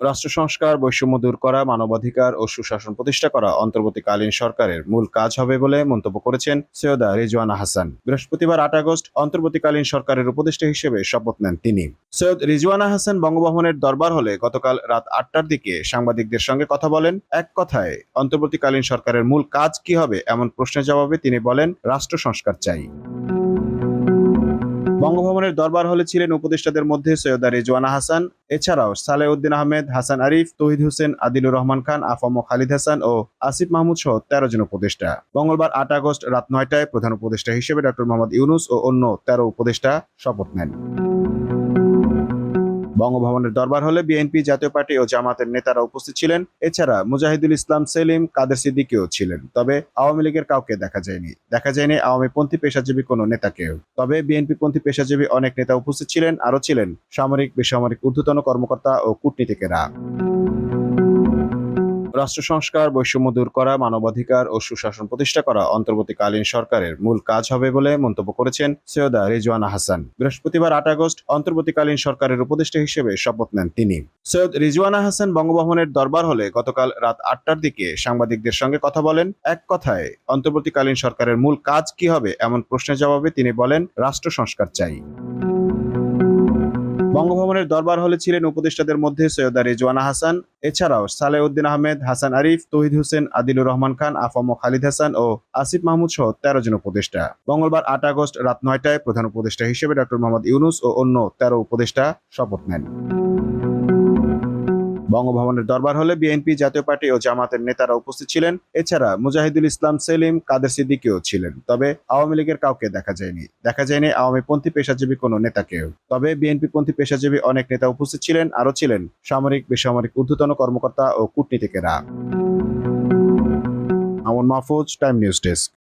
রাষ্ট্র সংস্কার, বৈষম্য দূর করা, মানবাধিকার ও সুশাসন প্রতিষ্ঠা করা অন্তর্বর্তীকালীন সরকারের মূল কাজ হবে বলে মন্তব্য করেছেন সৈয়দা রিজওয়ানা হাসান। বৃহস্পতিবার আট আগস্ট অন্তর্বর্তীকালীন সরকারের উপদেষ্টা হিসেবে শপথ নেন তিনি। সৈয়দ রিজওয়ানা হাসান বঙ্গভবনের দরবার হলে গতকাল রাত আটটার দিকে সাংবাদিকদের সঙ্গে কথা বলেন। এক কথায়, অন্তর্বর্তীকালীন সরকারের মূল কাজ কি হবে এমন প্রশ্নের জবাবে তিনি বলেন, রাষ্ট্র সংস্কার চাই। বঙ্গভবনের দরবার হলে ছিলেন উপদেষ্টাদের মধ্যে সৈয়দা রেজওয়ানা হাসান, এছাড়াও সালেউদ্দিন আহমেদ, হাসান আরিফ, তহিদ হোসেন, আদিলুর রহমান খান, আফম খালিদ হাসান ও আসিফ মাহমুদ সহ তেরো জন উপদেষ্টা। মঙ্গলবার আট আগস্ট রাত নয়টায় প্রধান উপদেষ্টা হিসেবে ডক্টর মোহাম্মদ ইউনুস ও অন্য তেরো উপদেষ্টা শপথ নেন। বঙ্গভবনের দরবার হলে বিএনপি জাতীয় পার্টি ও জামাতের নেতারা উপস্থিত ছিলেন। এছাড়া মুজাহিদুল ইসলাম, সেলিম, কাদের সিদ্দিকিও ছিলেন। তবে আওয়ামী লীগের কাউকে দেখা যায়নি। দেখা যায়নি আওয়ামী পন্থী পেশাজীবী কোনো নেতাকেও। তবে বিএনপি পন্থী পেশাজীবী অনেক নেতা উপস্থিত ছিলেন, আরও ছিলেন সামরিক, বেসামরিক, ঊর্ধ্বতন কর্মকর্তা ও কূটনীতিকেরা। রাষ্ট্র সংস্কার, বৈষম্য দূর করা, মানবাধিকার ও সুশাসন প্রতিষ্ঠা করা অন্তর্বর্তীকালীন সরকারের মূল কাজ হবে বলে মন্তব্য করেছেন সৈয়দা রিজওয়ানা হাসান। বৃহস্পতিবার আট আগস্ট অন্তর্বর্তীকালীন সরকারের উপদেষ্টা হিসেবে শপথ নেন তিনি। সৈয়দ রিজওয়ানা হাসান বঙ্গভবনের দরবার হলে গতকাল রাত আটটার দিকে সাংবাদিকদের সঙ্গে কথা বলেন। এক কথায়, অন্তর্বর্তীকালীন সরকারের মূল কাজ কি হবে এমন প্রশ্নের জবাবে তিনি বলেন, রাষ্ট্র সংস্কার চাই। বঙ্গভবনের দরবার হলে ছিলেন উপদেষ্টাদের মধ্যে সৈয়দা রেজওয়ানা হাসান। এছাড়াও সালেউদ্দিন আহমেদ, হাসান আরিফ, তহিদ হোসেন, আদিলুর রহমান খান, আফম খালিদ হাসান ও আসিফ মাহমুদ সহ তেরো জন উপদেষ্টা। মঙ্গলবার আট আগস্ট রাত নয়টায় প্রধান উপদেষ্টা হিসেবে ডক্টর মোহাম্মদ ইউনুস ও অন্য তেরো উপদেষ্টা শপথ নেন। বঙ্গভবনের দরবার হলে বিএনপি, জাতীয় পার্টি ও জামাতের নেতারা উপস্থিত ছিলেন। এছাড়া মুজাহিদুল ইসলাম, সেলিম, কাদের সিদ্দিকিও ছিলেন। তবে আওয়ামী লীগের কাউকে দেখা যায়নি। দেখা যায়নি আওয়ামী পন্থী পেশাজীবী কোনো নেতাকেও। তবে বিএনপি পন্থী পেশাজীবী অনেক নেতা উপস্থিত ছিলেন, আরও ছিলেন সামরিক, বেসামরিক ঊর্ধ্বতন কর্মকর্তা ও কূটনীতিকেরা। আমন মাহফুজ, টাইম নিউজ ডেস্ক।